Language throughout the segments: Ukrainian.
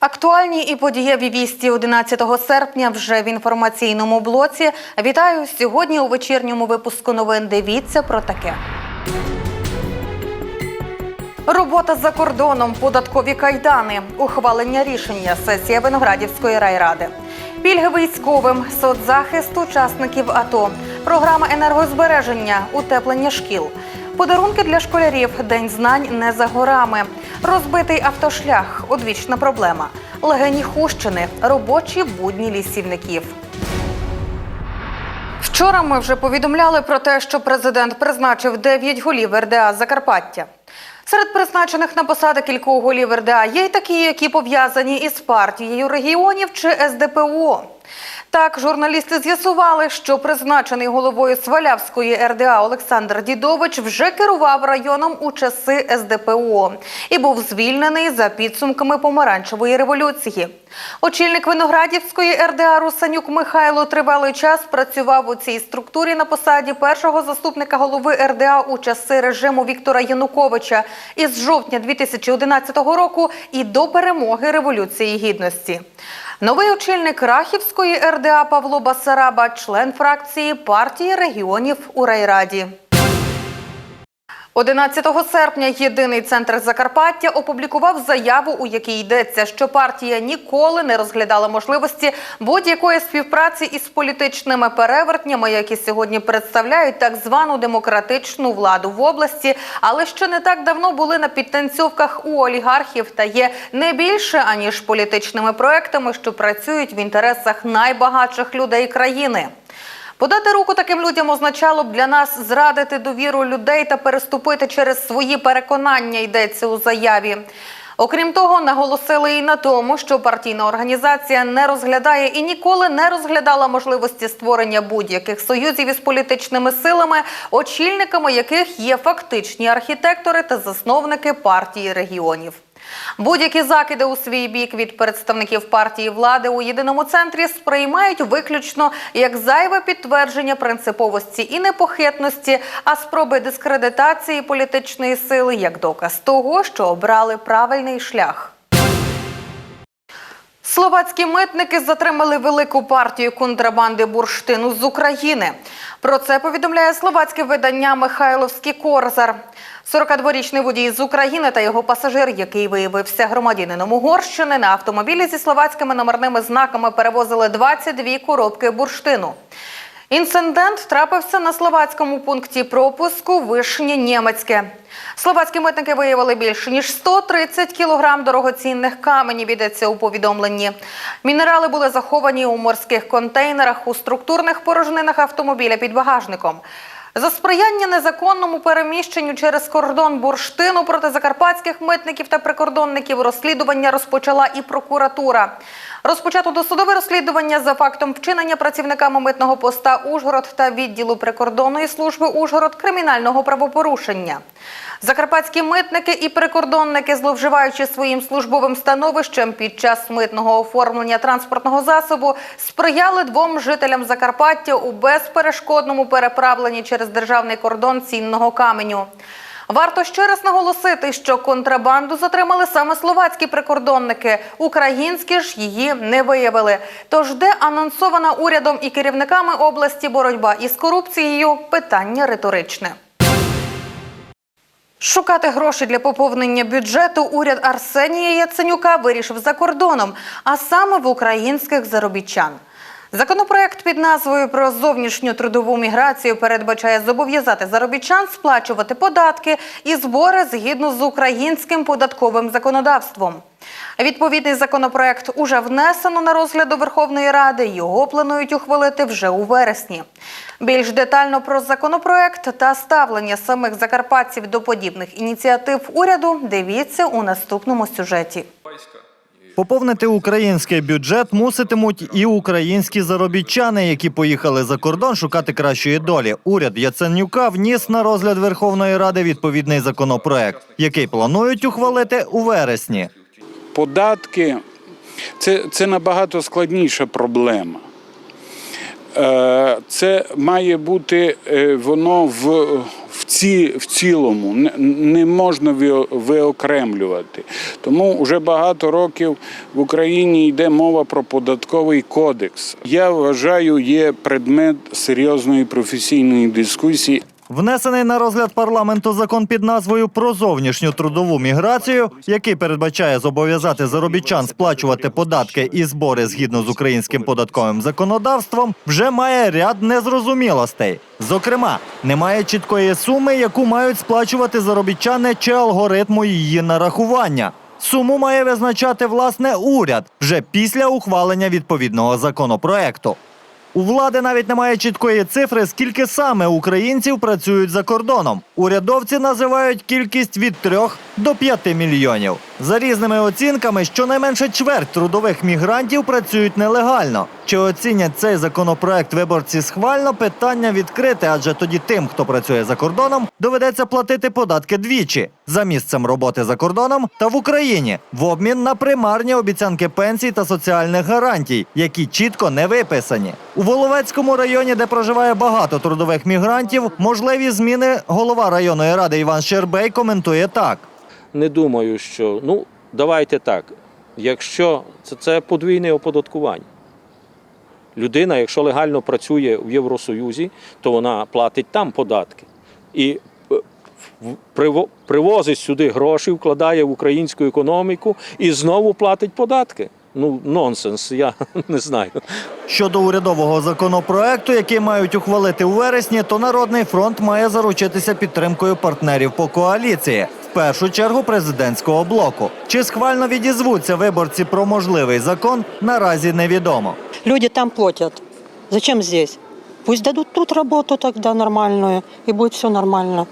Актуальні і подієві вісті. 11 серпня вже в інформаційному блоці. Вітаю сьогодні у вечірньому випуску новин. Дивіться про таке. Робота за кордоном, податкові кайдани, ухвалення рішення, сесія Виноградівської райради, пільги військовим, соцзахист учасників АТО, програма енергозбереження, утеплення шкіл, подарунки для школярів, день знань не за горами, розбитий автошлях, одвічна проблема, легені Хущини, робочі будні лісівників. Вчора ми вже повідомляли про те, що президент призначив 9 голів РДА Закарпаття. Серед призначених на посади кількох голів РДА є й такі, які пов'язані із партією регіонів чи СДПУ. Так, журналісти з'ясували, що призначений головою Свалявської РДА Олександр Дідович вже керував районом у часи СДПО і був звільнений за підсумками помаранчевої революції. Очільник Виноградівської РДА Русанюк Михайло тривалий час працював у цій структурі на посаді першого заступника голови РДА у часи режиму Віктора Януковича із жовтня 2011 року і до перемоги Революції Гідності. Новий очільник Рахівської РДА Павло Басараба, член фракції партії регіонів у райраді. 11 серпня єдиний центр Закарпаття опублікував заяву, у якій йдеться, що партія ніколи не розглядала можливості будь-якої співпраці із політичними перевертнями, які сьогодні представляють так звану демократичну владу в області, але що не так давно були на підтанцьовках у олігархів та є не більше аніж політичними проектами, що працюють в інтересах найбагатших людей країни. Подати руку таким людям означало б для нас зрадити довіру людей та переступити через свої переконання, йдеться у заяві. Окрім того, наголосили і на тому, що партійна організація не розглядає і ніколи не розглядала можливості створення будь-яких союзів із політичними силами, очільниками яких є фактичні архітектори та засновники партії регіонів. Будь-які закиди у свій бік від представників партії влади у єдиному центрі сприймають виключно як зайве підтвердження принциповості і непохитності, а спроби дискредитації політичної сили як доказ того, що обрали правильний шлях. Словацькі митники затримали велику партію контрабанди бурштину з України. Про це повідомляє словацьке видання Михайловський Корзар. 42-річний водій з України та його пасажир, який виявився громадянином Угорщини, на автомобілі зі словацькими номерними знаками перевозили 22 коробки бурштину. Інцидент трапився на словацькому пункті пропуску Вишнє Німецьке. Словацькі митники виявили більше ніж 130 кілограм дорогоцінних каменів. Йдеться у повідомленні. Мінерали були заховані у морських контейнерах у структурних порожнинах автомобіля під багажником. За сприяння незаконному переміщенню через кордон бурштину проти закарпатських митників та прикордонників розслідування розпочала і прокуратура. Розпочато досудове розслідування за фактом вчинення працівниками митного поста Ужгород та відділу прикордонної служби Ужгород кримінального правопорушення. Закарпатські митники і прикордонники, зловживаючи своїм службовим становищем під час митного оформлення транспортного засобу, сприяли двом жителям Закарпаття у безперешкодному переправленні через державний кордон цінного каменю. Варто ще раз наголосити, що контрабанду затримали саме словацькі прикордонники. Українські ж її не виявили. Тож, де анонсована урядом і керівниками області боротьба із корупцією питання риторичне. Шукати гроші для поповнення бюджету уряд Арсенія Яценюка вирішив за кордоном, а саме в українських заробітчан. Законопроект під назвою про зовнішню трудову міграцію передбачає зобов'язати заробітчан сплачувати податки і збори згідно з українським податковим законодавством. Відповідний законопроект уже внесено на розгляд Верховної Ради. Його планують ухвалити вже у вересні. Більш детально про законопроект та ставлення самих закарпатців до подібних ініціатив уряду дивіться у наступному сюжеті. Поповнити український бюджет муситимуть і українські заробітчани, які поїхали за кордон шукати кращої долі. Уряд Яценюка вніс на розгляд Верховної Ради відповідний законопроект, який планують ухвалити у вересні. Податки це, це набагато складніша проблема. Е, Це має бути е, воно в, в ці, в цілому не, не можна виокремлювати. Тому вже багато років в Україні йде мова про податковий кодекс. Я вважаю, є предмет серйозної професійної дискусії. Внесений на розгляд парламенту закон під назвою про зовнішню трудову міграцію, який передбачає зобов'язати заробітчан сплачувати податки і збори згідно з українським податковим законодавством, вже має ряд незрозумілостей. Зокрема, немає чіткої суми, яку мають сплачувати заробітчани чи алгоритму її нарахування. Суму має визначати власне уряд вже після ухвалення відповідного законопроекту. У влади навіть немає чіткої цифри, скільки саме українців працюють за кордоном. Урядовці називають кількість від 3 до 5 мільйонів. За різними оцінками, щонайменше чверть трудових мігрантів працюють нелегально. Чи оцінять цей законопроект виборці схвально? Питання відкрите, адже тоді тим, хто працює за кордоном, доведеться платити податки двічі за місцем роботи за кордоном та в Україні в обмін на примарні обіцянки пенсій та соціальних гарантій, які чітко не виписані. У Воловецькому районі, де проживає багато трудових мігрантів, можливі зміни голова районної ради Іван Щербей коментує так. Не думаю, що ну давайте так. Якщо це, це подвійне оподаткування. Людина, якщо легально працює в Євросоюзі, то вона платить там податки. І е, привозить сюди гроші, вкладає в українську економіку і знову платить податки. Ну, нонсенс, я не знаю. Щодо урядового законопроекту, який мають ухвалити у вересні, то Народний фронт має заручитися підтримкою партнерів по коаліції. В першу чергу президентського блоку. Чи схвально відізвуться виборці про можливий закон, наразі невідомо. Люди там платят. Зачем здесь? Пусть дадут тут работу тогда нормальную, и будет все нормально.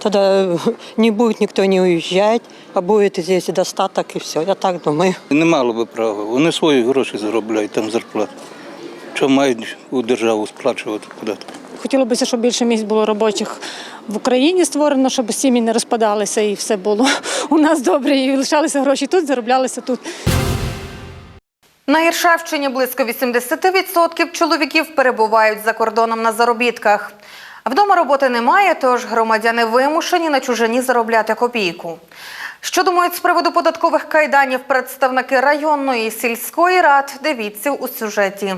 Тогда э, не будет никто не уезжать, а будет здесь достаток, и все. Я так думаю. Не мало би права. Вони свої гроші заробляють, там зарплату. Що мають у державу сплачувати податки? Хотілося б, щоб більше місць було робочих в Україні створено, щоб сім'ї не розпадалися і все було у нас добре. І лишалися гроші тут, зароблялися тут. На Іршавщині близько 80% чоловіків перебувають за кордоном на заробітках. Вдома роботи немає, тож громадяни вимушені на чужині заробляти копійку. Що думають з приводу податкових кайданів представники районної і сільської рад, дивіться у сюжеті.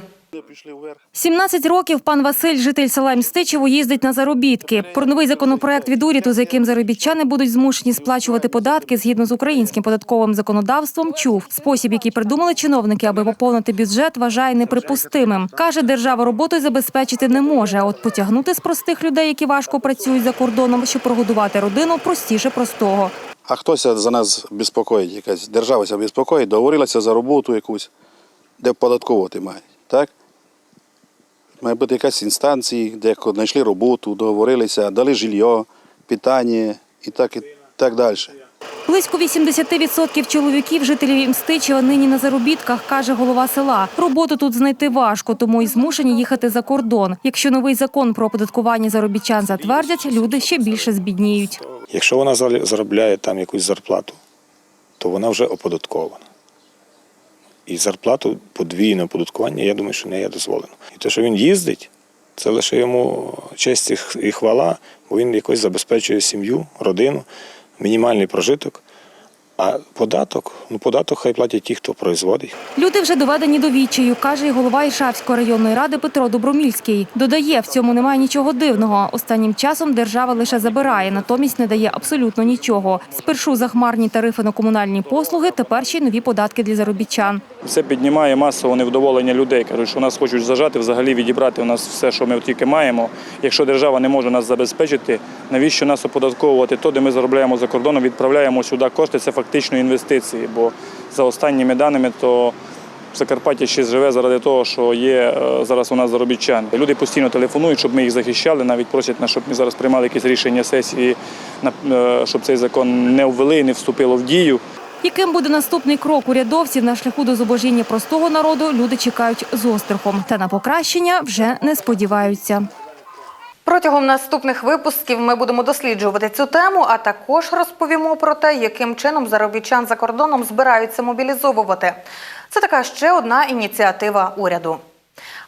17 років пан Василь, житель села Мстичево, їздить на заробітки. Про новий законопроект від уряду, за яким заробітчани будуть змушені сплачувати податки згідно з українським податковим законодавством, чув. Спосіб, який придумали чиновники, аби поповнити бюджет, вважає неприпустимим. Каже, держава роботою забезпечити не може. А от потягнути з простих людей, які важко працюють за кордоном, щоб прогодувати родину, простіше простого. А хтось за нас безпокоїть, якась держава безпокоїть, договорилася за роботу якусь, де податковувати має. Так? Має бути якась інстанція, де знайшли роботу, договорилися, дали жилье, питання і так, і так далі. Близько 80% чоловіків жителів Мстичева нині на заробітках, каже голова села. Роботу тут знайти важко, тому й змушені їхати за кордон. Якщо новий закон про оподаткування заробітчан затвердять, люди ще більше збідніють. Якщо вона заробляє там якусь зарплату, то вона вже оподаткована. І зарплату подвійне оподаткування, я думаю, що не є дозволено. І те, що він їздить, це лише йому честь і хвала, бо він якось забезпечує сім'ю, родину, мінімальний прожиток. А податок, ну податок хай платять ті, хто производить. Люди вже доведені до відчаю, каже і голова Іршавської районної ради Петро Добромільський. Додає, в цьому немає нічого дивного. Останнім часом держава лише забирає, натомість не дає абсолютно нічого. Спершу захмарні тарифи на комунальні послуги, тепер ще й нові податки для заробітчан. Це піднімає масове невдоволення людей. Кажуть, що нас хочуть зажати, взагалі відібрати у нас все, що ми тільки маємо. Якщо держава не може нас забезпечити, навіщо нас оподатковувати? То, де ми заробляємо за кордоном, відправляємо сюди кошти. Це фактично інвестиції. Бо за останніми даними, то Закарпаття ще живе заради того, що є е, зараз у нас заробітчани. Люди постійно телефонують, щоб ми їх захищали. Навіть просять нас, щоб ми зараз приймали якісь рішення сесії, е, щоб цей закон не ввели і не вступило в дію. Яким буде наступний крок урядовців на шляху до зубожіння простого народу, люди чекають з острахом. Та на покращення вже не сподіваються. Протягом наступних випусків ми будемо досліджувати цю тему, а також розповімо про те, яким чином заробітчан за кордоном збираються мобілізовувати. Це така ще одна ініціатива уряду.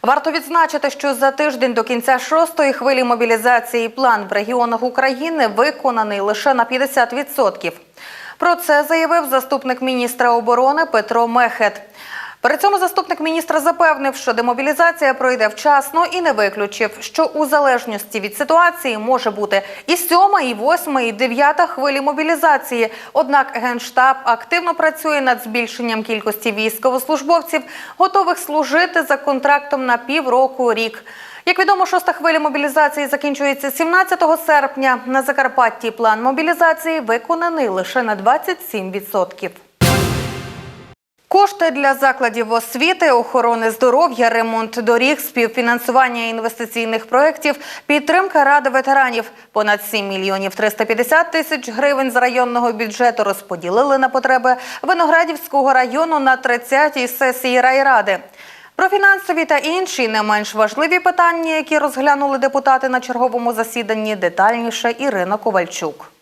Варто відзначити, що за тиждень до кінця шостої хвилі мобілізації план в регіонах України виконаний лише на 50%. Про це заявив заступник міністра оборони Петро Мехет. При цьому заступник міністра запевнив, що демобілізація пройде вчасно і не виключив, що у залежності від ситуації може бути і сьома, і восьма, і дев'ята хвилі мобілізації. Однак генштаб активно працює над збільшенням кількості військовослужбовців, готових служити за контрактом на півроку рік. Як відомо, шоста хвиля мобілізації закінчується 17 серпня. На Закарпатті план мобілізації виконаний лише на 27%. Кошти для закладів освіти, охорони здоров'я, ремонт доріг, співфінансування інвестиційних проєктів, підтримка ради ветеранів. Понад 7 мільйонів 350 тисяч гривень з районного бюджету розподілили на потреби Виноградівського району на 30-й сесії райради. Про фінансові та інші не менш важливі питання, які розглянули депутати на черговому засіданні, детальніше Ірина Ковальчук.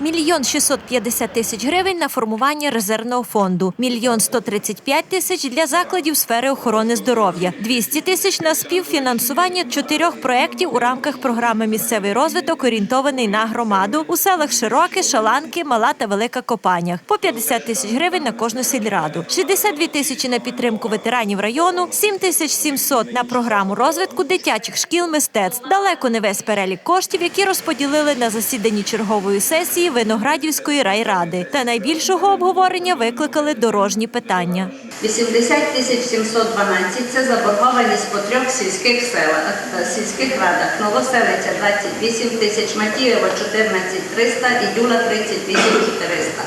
Мільйон 650 тисяч гривень на формування резервного фонду, мільйон 135 тисяч для закладів сфери охорони здоров'я, 200 тисяч на співфінансування чотирьох проєктів у рамках програми Місцевий розвиток орієнтований на громаду у селах Широке, Шаланки, Мала та Велика Копанях, по 50 тисяч гривень на кожну сільраду, 62 тисячі на підтримку ветеранів району, 7 тисяч 700 на програму розвитку дитячих шкіл мистецтв. Далеко не весь перелік коштів, які розподілили на засіданні чергової сесії Виноградівської райради. Та найбільшого обговорення викликали дорожні питання. 80 тисяч 712 – це заборгованість по трьох сільських селах, е, сільських радах. Новоселиця 28 тисяч, Матієва 14 300 і Дюла 38 400.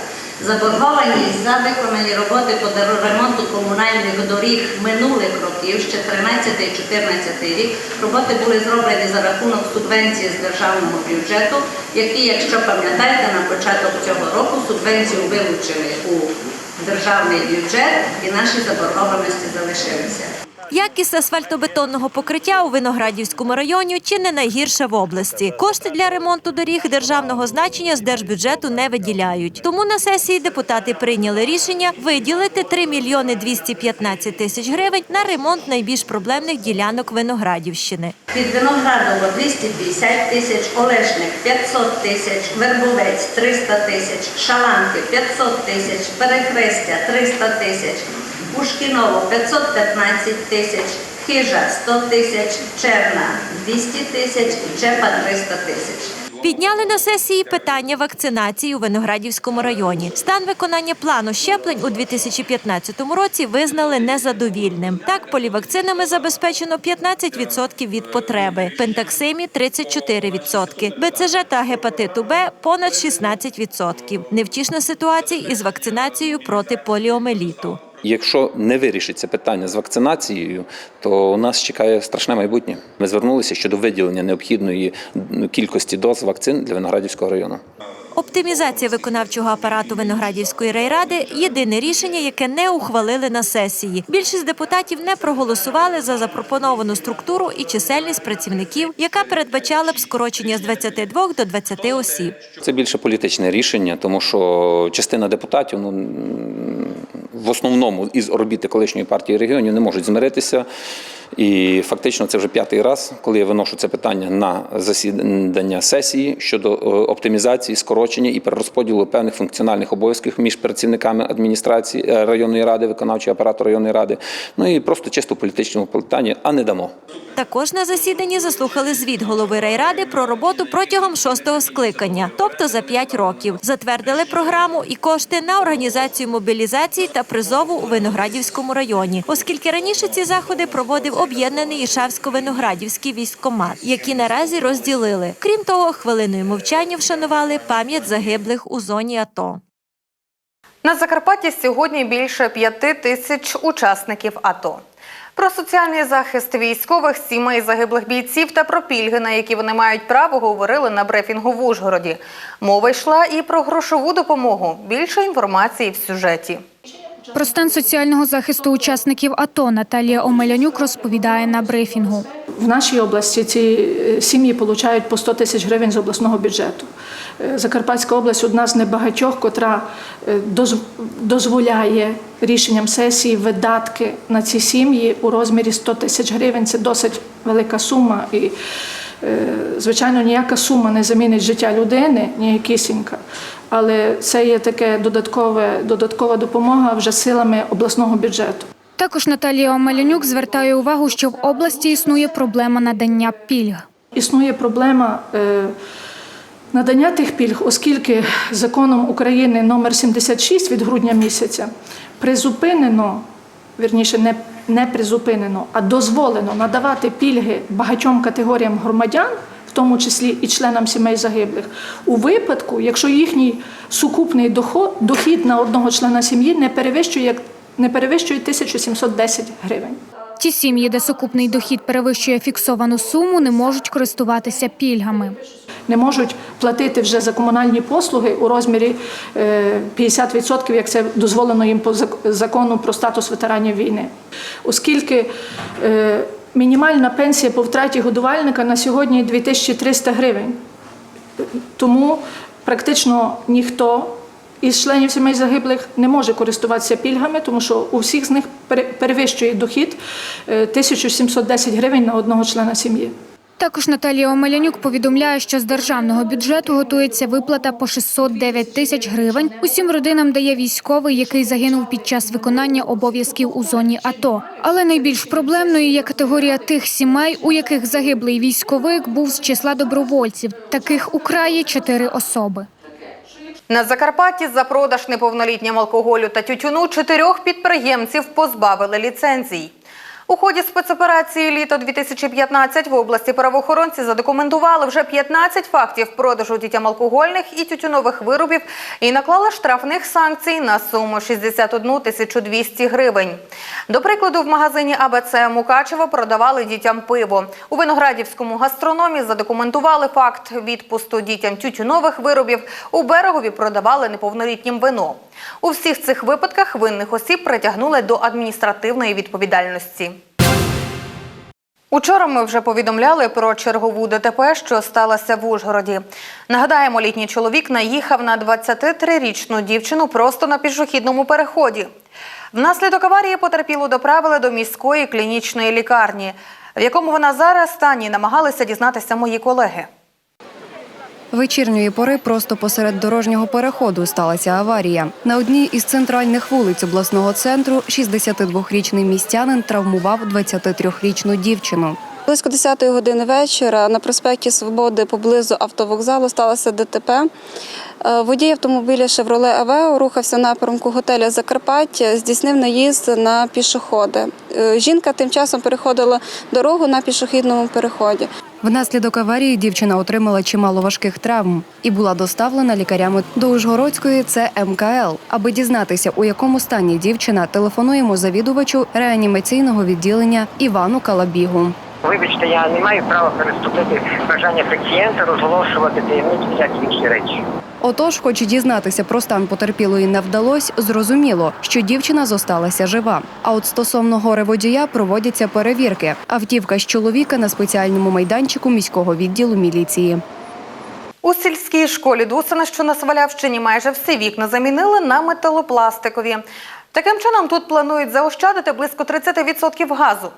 Заборгованість за виконані роботи по ремонту комунальних доріг минулих років, ще 13-14 рік, роботи були зроблені за рахунок субвенції з державного бюджету, які, якщо пам'ятаєте, на початок цього року субвенцію вилучили у державний бюджет і наші заборгованості залишилися. Якість асфальтобетонного покриття у Виноградівському районі чи не найгірша в області. Кошти для ремонту доріг державного значення з держбюджету не виділяють. Тому на сесії депутати прийняли рішення виділити 3 мільйони 215 тисяч гривень на ремонт найбільш проблемних ділянок Виноградівщини. Від Виноградова 250 тисяч, Олешник 500 тисяч, Вербовець 300 тисяч, Шаланки 500 тисяч, Перехрестя 300 тисяч, Пушкіново 515 тисяч, Хижа 100 тисяч, Черна 200 тисяч Чепа 300 тисяч. Підняли на сесії питання вакцинації у Виноградівському районі. Стан виконання плану щеплень у 2015 році визнали незадовільним. Так, полівакцинами забезпечено 15% від потреби, пентаксимі 34%, БЦЖ та гепатиту Б понад 16%. Невтішна ситуація із вакцинацією проти поліомеліту. Якщо не вирішиться питання з вакцинацією, то у нас чекає страшне майбутнє. Ми звернулися щодо виділення необхідної кількості доз вакцин для Виноградівського району. Оптимізація виконавчого апарату Виноградівської райради єдине рішення, яке не ухвалили на сесії. Більшість депутатів не проголосували за запропоновану структуру і чисельність працівників, яка передбачала б скорочення з 22 до 20 осіб. Це більше політичне рішення, тому що частина депутатів ну в основному із орбіти колишньої партії регіонів не можуть змиритися. І фактично це вже п'ятий раз, коли я виношу це питання на засідання сесії щодо е, оптимізації, скорочення і перерозподілу певних функціональних обов'язків між працівниками адміністрації е, районної ради, виконавчого апарату районної ради. Ну і просто чисто політичному питанні, а не дамо. Також на засіданні заслухали звіт голови райради про роботу протягом шостого скликання, тобто за п'ять років. Затвердили програму і кошти на організацію мобілізації та призову у Виноградівському районі, оскільки раніше ці заходи проводив об'єднаний Ішавсько-Виноградівський військкомат, які наразі розділили. Крім того, хвилиною мовчання вшанували пам'ять загиблих у зоні АТО. На Закарпатті сьогодні більше п'яти тисяч учасників АТО. Про соціальний захист військових, сімей загиблих бійців та про пільги, на які вони мають право, говорили на брифінгу в Ужгороді. Мова йшла і про грошову допомогу. Більше інформації в сюжеті. Про стан соціального захисту учасників АТО Наталія Омелянюк розповідає на брифінгу. В нашій області ці е, сім'ї отримують по 100 тисяч гривень з обласного бюджету. Е, Закарпатська область одна з небагатьох, котра е, дозволяє рішенням сесії видатки на ці сім'ї у розмірі 100 тисяч гривень. Це досить велика сума. І, звичайно, ніяка сума не замінить життя людини, ніякісінька. Але це є таке додаткове, додаткова допомога вже силами обласного бюджету. Також Наталія Омелянюк звертає увагу, що в області існує проблема надання пільг. Існує проблема е, надання тих пільг, оскільки законом України номер 76 від грудня місяця призупинено, вірніше, не, не призупинено, а дозволено надавати пільги багатьом категоріям громадян, в тому числі і членам сімей загиблих, у випадку, якщо їхній сукупний доход, дохід на одного члена сім'ї не перевищує, не перевищує 1710 гривень. Ті сім'ї, де сукупний дохід перевищує фіксовану суму, не можуть користуватися пільгами. не можуть платити вже за комунальні послуги у розмірі е, 50%, як це дозволено їм по закону про статус ветеранів війни. Оскільки е, мінімальна пенсія по втраті годувальника на сьогодні 2300 гривень. Тому практично ніхто із членів сімей загиблих не може користуватися пільгами, тому що у всіх з них перевищує дохід е, 1710 гривень на одного члена сім'ї. Також Наталія Омелянюк повідомляє, що з державного бюджету готується виплата по 609 тисяч гривень усім родинам дає військовий, який загинув під час виконання обов'язків у зоні АТО. Але найбільш проблемною є категорія тих сімей, у яких загиблий військовик був з числа добровольців. Таких у краї чотири особи. На Закарпатті за продаж неповнолітнім алкоголю та тютюну чотирьох підприємців позбавили ліцензій. У ході спецоперації літо 2015 в області правоохоронці задокументували вже 15 фактів продажу дітям алкогольних і тютюнових виробів і наклали штрафних санкцій на суму 61 тисячу 200 гривень. До прикладу, в магазині АБЦ Мукачево продавали дітям пиво. У виноградівському гастрономі задокументували факт відпусту дітям тютюнових виробів. У берегові продавали неповнолітнім вино. У всіх цих випадках винних осіб притягнули до адміністративної відповідальності. Учора ми вже повідомляли про чергову ДТП, що сталося в Ужгороді. Нагадаємо, літній чоловік наїхав на 23-річну дівчину просто на пішохідному переході. Внаслідок аварії потерпілу доправили до міської клінічної лікарні, в якому вона зараз стані намагалися дізнатися мої колеги. Вечірньої пори просто посеред дорожнього переходу сталася аварія. На одній із центральних вулиць обласного центру 62-річний містянин травмував 23-річну дівчину. Близько 10 години вечора на проспекті Свободи поблизу автовокзалу сталося ДТП. Е, Водій автомобіля «Шевроле Авео» рухався напрямку готеля Закарпаття, здійснив наїзд на пішоходи. Е, Жінка тим часом переходила дорогу на пішохідному переході. Внаслідок аварії дівчина отримала чимало важких травм і була доставлена лікарями до Ужгородської ЦМКЛ. Аби дізнатися, у якому стані дівчина, телефонуємо завідувачу реанімаційного відділення Івану Калабігу. Вибачте, я не маю права переступити бажання пацієнта розголошувати таємниці всякі інші речі. Отож, хоч і дізнатися про стан потерпілої не вдалось, зрозуміло, що дівчина зосталася жива. А от стосовно горе водія проводяться перевірки. Автівка з чоловіка на спеціальному майданчику міського відділу міліції. У сільській школі Дусина, що на Свалявщині, майже всі вікна замінили на металопластикові. Таким чином, тут планують заощадити близько 30% газу.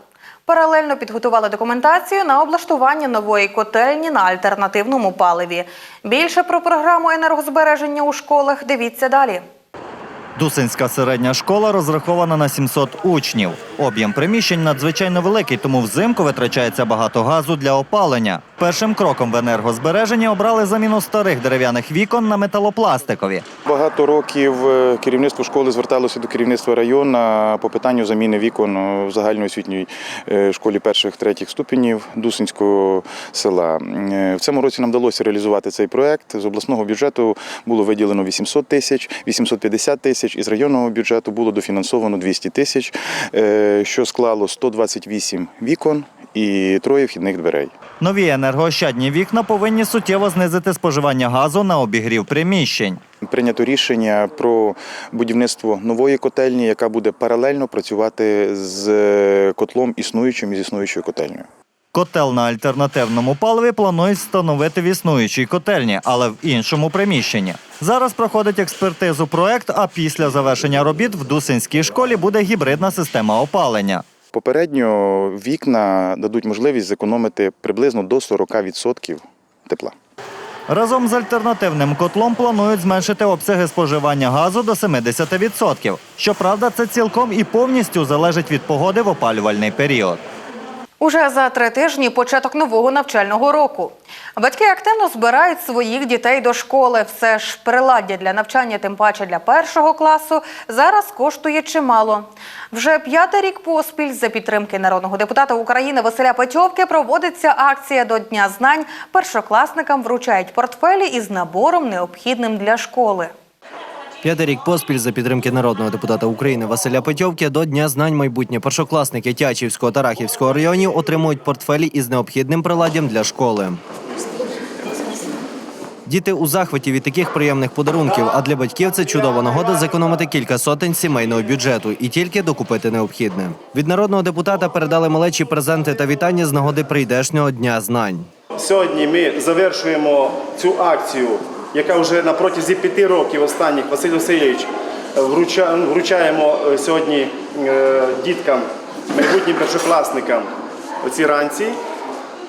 Паралельно підготували документацію на облаштування нової котельні на альтернативному паливі. Більше про програму енергозбереження у школах дивіться далі. Дусинська середня школа розрахована на 700 учнів. Об'єм приміщень надзвичайно великий, тому взимку витрачається багато газу для опалення. Першим кроком в енергозбереженні обрали заміну старих дерев'яних вікон на металопластикові. Багато років е, керівництво школи зверталося до керівництва району по питанню заміни вікон е, в загальноосвітній е, школі перших третіх ступенів Дусинського села. Е, В цьому році нам вдалося реалізувати цей проект. З обласного бюджету було виділено 800 тисяч, 850 тисяч. Із районного бюджету було дофінансовано 200 тисяч, е, що склало 128 вікон і троє вхідних дверей. Нові енергоощадні вікна повинні суттєво знизити споживання газу на обігрів приміщень. Прийнято рішення про будівництво нової котельні, яка буде паралельно працювати з е, котлом існуючим і з існуючою котельнею. Котел на альтернативному паливі планують встановити в існуючій котельні, але в іншому приміщенні. Зараз проходить експертизу проект, а після завершення робіт в Дусинській школі буде гібридна система опалення. Попередньо вікна дадуть можливість зекономити приблизно до 40% тепла. Разом з альтернативним котлом планують зменшити обсяги споживання газу до 70%. Щоправда, це цілком і повністю залежить від погоди в опалювальний період. Уже за три тижні початок нового навчального року. Батьки активно збирають своїх дітей до школи. Все ж приладдя для навчання, тим паче для першого класу, зараз коштує чимало. Вже п'ятий рік поспіль за підтримки народного депутата України Василя Петьовки проводиться акція до Дня знань. Першокласникам вручають портфелі із набором необхідним для школи. П'ятий рік поспіль за підтримки народного депутата України Василя Петьовки до Дня знань майбутні першокласники Тячівського та Рахівського районів отримують портфелі із необхідним приладдям для школи. Діти у захваті від таких приємних подарунків, а для батьків це чудова нагода зекономити кілька сотень сімейного бюджету і тільки докупити необхідне. Від народного депутата передали малечі презенти та вітання з нагоди прийдешнього дня знань. Сьогодні ми завершуємо цю акцію, яка вже на протязі п'яти років останніх Василь Васильович вруча- вручаємо е, сьогодні е, діткам, майбутнім першокласникам оці ранці.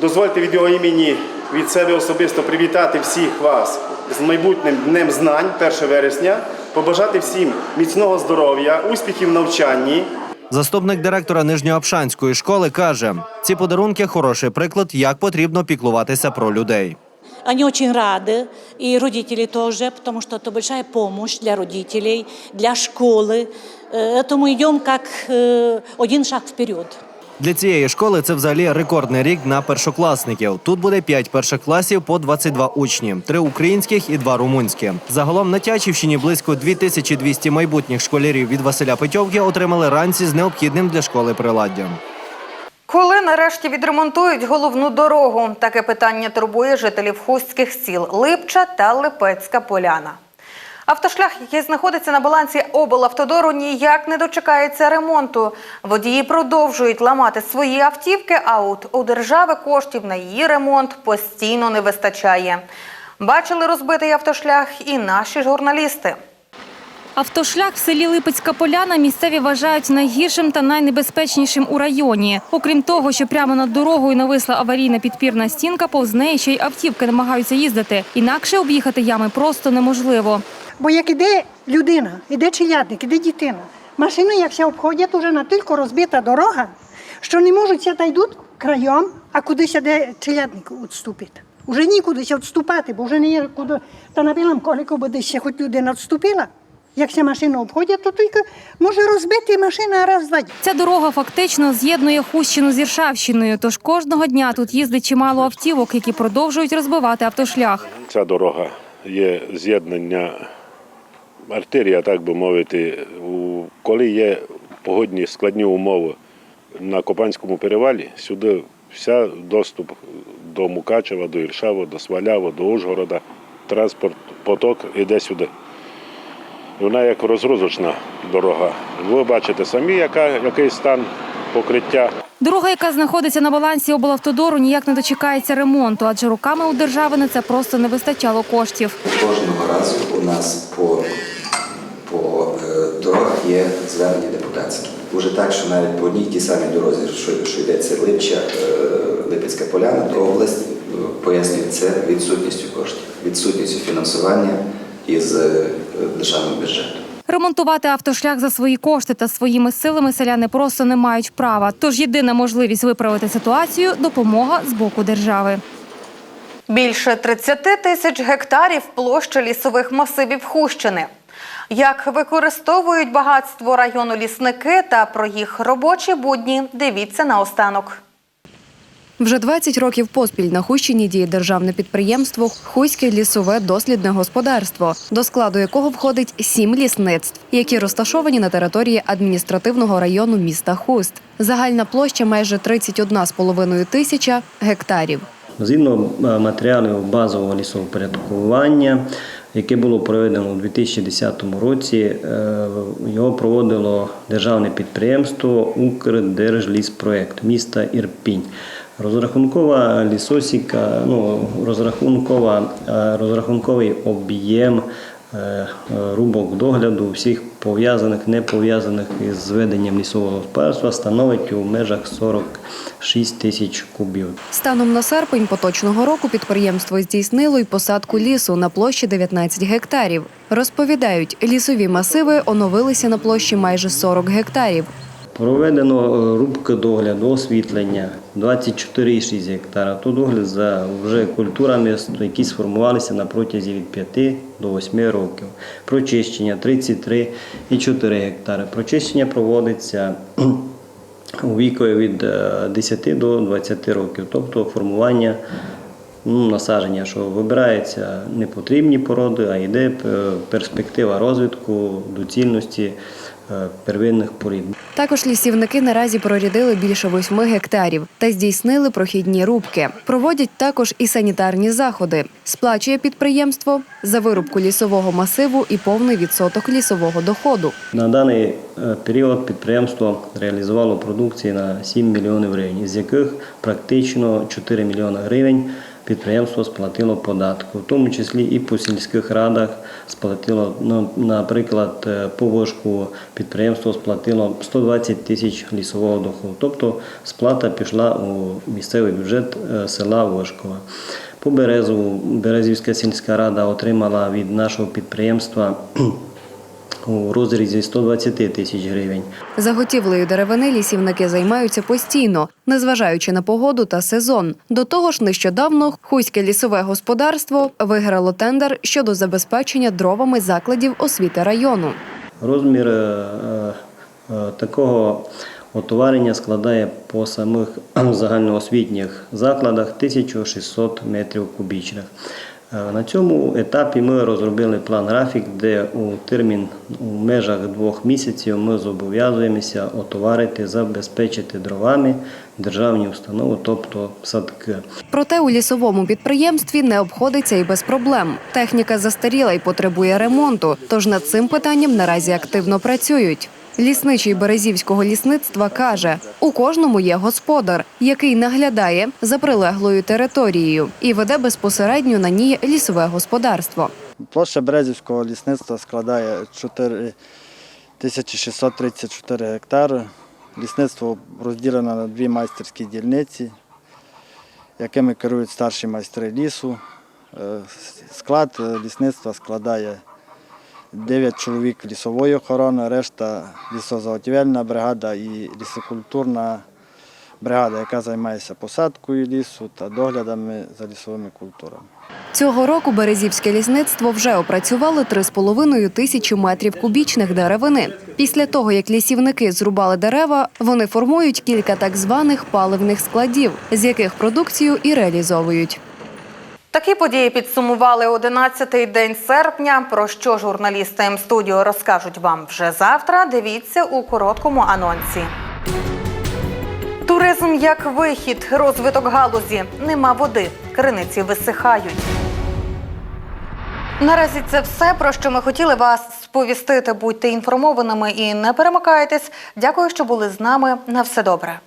Дозвольте від його імені від себе особисто привітати всіх вас з майбутнім днем знань, 1 вересня, побажати всім міцного здоров'я, успіхів в навчанні. Заступник директора Нижньоапшанської школи каже: ці подарунки хороший приклад, як потрібно піклуватися про людей. Они очень рады, и родители тоже, потому что это большая помощь для родителей, для школы. Э, Это мы идем как э, один шаг вперед. Для цієї школи це взагалі рекордний рік на першокласників. Тут буде 5 перших класів по 22 учні, 3 українських і 2 румунські. Загалом на Тячівщині близько 2200 майбутніх школярів від Василя Петьовки отримали ранці з необхідним для школи приладдям. Коли нарешті відремонтують головну дорогу, таке питання турбує жителів хустських сіл Липча та Липецька Поляна. Автошлях, який знаходиться на балансі облавтодору, ніяк не дочекається ремонту. Водії продовжують ламати свої автівки, а от у держави коштів на її ремонт постійно не вистачає. Бачили розбитий автошлях і наші журналісти. Автошлях в селі Липецька Поляна місцеві вважають найгіршим та найнебезпечнішим у районі. Окрім того, що прямо над дорогою нависла аварійна підпірна стінка, повз неї ще й автівки намагаються їздити. Інакше об'їхати ями просто неможливо. Бо як іде людина, іде челядник, іде дитина. Машини, як ся обходять, уже настільки розбита дорога, що не можуть та йдуть краєм, а кудись іде челядник відступити. Уже нікудися відступати, бо вже не є куди. Та на білому коліку буде ще хоч людина відступила. Як ся машину обходять, то тільки може розбити машина раз-два. Ця дорога фактично з'єднує Хущину з Іршавщиною. Тож кожного дня тут їздить чимало автівок, які продовжують розбивати автошлях. Ця дорога є з'єднання артерія, так би мовити. Коли є погодні складні умови на Копанському перевалі, сюди вся доступ до Мукачева, до Іршава, до Свалява, до Ужгорода, транспорт, поток іде сюди. Вона як розгрузочна дорога. Ви бачите самі, яка, який стан покриття. Дорога, яка знаходиться на балансі облавтодору, ніяк не дочекається ремонту, адже руками у держави на це просто не вистачало коштів. Кожного разу у нас по, по е, дорогах є звернення депутатські. Уже так, що навіть по одній й тій самій дорозі, що, що йдеться Липча, е, Липецька Поляна, то область е, пояснює це відсутністю коштів, відсутністю фінансування із е, державного бюджету. Ремонтувати автошлях за свої кошти та своїми силами селяни просто не мають права. Тож єдина можливість виправити ситуацію допомога з боку держави. Більше 30 тисяч гектарів площі лісових масивів Хущини. Як використовують багатство району лісники та про їх робочі будні, дивіться наостанок. Вже 20 років поспіль на Хущині діє державне підприємство Хуське лісове дослідне господарство, до складу якого входить сім лісництв, які розташовані на території адміністративного району міста Хуст. Загальна площа майже 31,5 тисяча гектарів. Згідно е, матеріалів базового лісовпорядкування, яке було проведено у 2010 році, е, його проводило державне підприємство Укрдержліспроект міста Ірпінь. Розрахункова лісосіка, ну, розрахункова, е, розрахунковий об'єм е, рубок догляду всіх пов'язаних, не пов'язаних із веденням лісового господарства становить у межах 46 тисяч кубів. Станом на серпень поточного року підприємство здійснило й посадку лісу на площі 19 гектарів. Розповідають, лісові масиви оновилися на площі майже 40 гектарів. Проведено е, рубки догляду, освітлення 24,6 гектара. То догляд за вже культурами, які сформувалися на протязі від 5 до 8 років. Прочищення 33,4 гектари. Прочищення проводиться у вікові від е, 10 до 20 років, тобто формування ну, насадження, що вибираються не потрібні породи, а йде е, перспектива розвитку доцільності е, первинних порід. Також лісівники наразі прорядили більше 8 гектарів та здійснили прохідні рубки. Проводять також і санітарні заходи. Сплачує підприємство за вирубку лісового масиву і повний відсоток лісового доходу. На даний е, період підприємство реалізувало продукції на 7 мільйонів гривень, з яких практично 4 мільйони гривень підприємство сплатило податку, в тому числі і по сільських радах сплатило, ну, наприклад, е, по вишку підприємство сплатило 120 тисяч лісового доходу. Тобто сплата пішла у місцевий бюджет е, села Вишкова. По Березову Березівська сільська рада отримала від нашого підприємства у розрізі 120 тисяч гривень. Заготівлею деревини лісівники займаються постійно, незважаючи на погоду та сезон. До того ж, нещодавно Хуське лісове господарство виграло тендер щодо забезпечення дровами закладів освіти району. Розмір е, е, е, такого отоварення складає по самих загальноосвітніх закладах 1600 метрів кубічних. На цьому етапі ми розробили план графік, де у термін у межах двох місяців ми зобов'язуємося отоварити, забезпечити дровами державні установи, тобто садки. Проте у лісовому підприємстві не обходиться і без проблем. Техніка застаріла і потребує ремонту, тож над цим питанням наразі активно працюють. Лісничий Березівського лісництва каже, у кожному є господар, який наглядає за прилеглою територією і веде безпосередньо на ній лісове господарство. Площа Березівського лісництва складає 4634 гектари. Лісництво розділено на дві майстерські дільниці, якими керують старші майстри лісу. Е, Склад е, лісництва складає 9 чоловік лісової охорони, решта лісозаготівельна бригада і лісокультурна бригада, яка займається посадкою лісу та доглядами за лісовими культурами. Цього року Березівське лісництво вже опрацювало 3,5 тисячі метрів кубічних деревини. Після того, як лісівники зрубали дерева, вони формують кілька так званих паливних складів, з яких продукцію і реалізовують. Такі події підсумували 11-й день серпня. Про що журналісти М-студіо розкажуть вам вже завтра. Дивіться у короткому анонсі. Туризм як вихід, розвиток галузі. Нема води, криниці висихають. Наразі це все, про що ми хотіли вас сповістити. Будьте інформованими і не перемикайтесь. Дякую, що були з нами. На все добре.